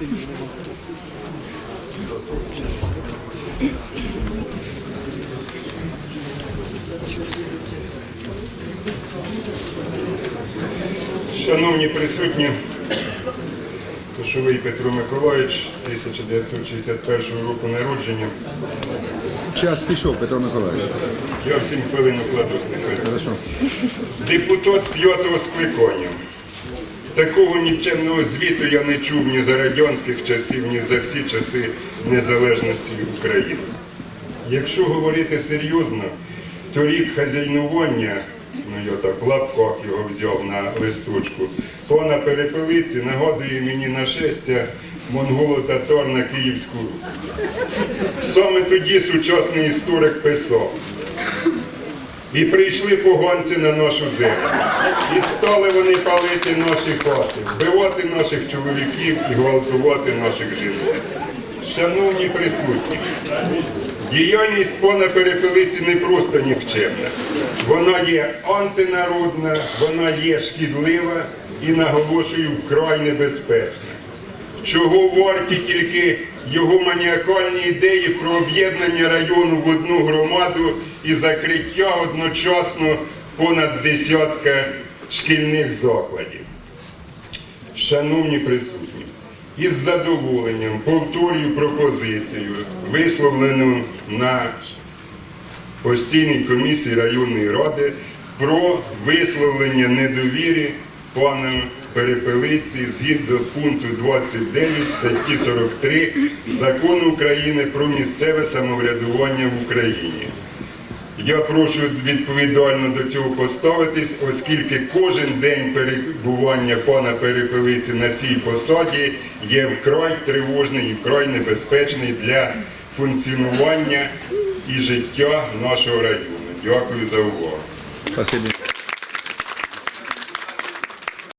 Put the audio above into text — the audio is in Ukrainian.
Шановні присутні, Кошовий Петро Миколаївич, 1961 року народження. Час пішов, Петро Миколаївич. Я всім хвилину нехай. Хорошо. Депутат п'ятого скликання. Такого нікчемного звіту я не чув ні за радянських часів, ні за всі часи незалежності України. Якщо говорити серйозно, то рік хазяйнування, ну я так в його взяв на листочку, пана Перепелиці нагадує мені нашестя монголо-татар на Київську Русь. Саме тоді сучасний історик писав. І прийшли поганці на нашу землю. І стали вони палити наші хати, вбивати наших чоловіків і гвалтувати наших жінок. Шановні присутні, діяльність пана Перепелиці не просто нікчемна. Вона є антинародна, вона є шкідлива і, наголошую, вкрай небезпечна чого варті тільки його маніакальні ідеї про об'єднання району в одну громаду і закриття одночасно понад десятка шкільних закладів. Шановні присутні, із задоволенням повторюю пропозицію, висловлену на постійній комісії районної ради про висловлення недовіри пану Перепелиці згідно пункту 29 статті 43 Закону України про місцеве самоврядування в Україні. Я прошу відповідально до цього поставитись, оскільки кожен день перебування пана Перепелиці на цій посаді є вкрай тривожний і вкрай небезпечний для функціонування і життя нашого району. Дякую за увагу.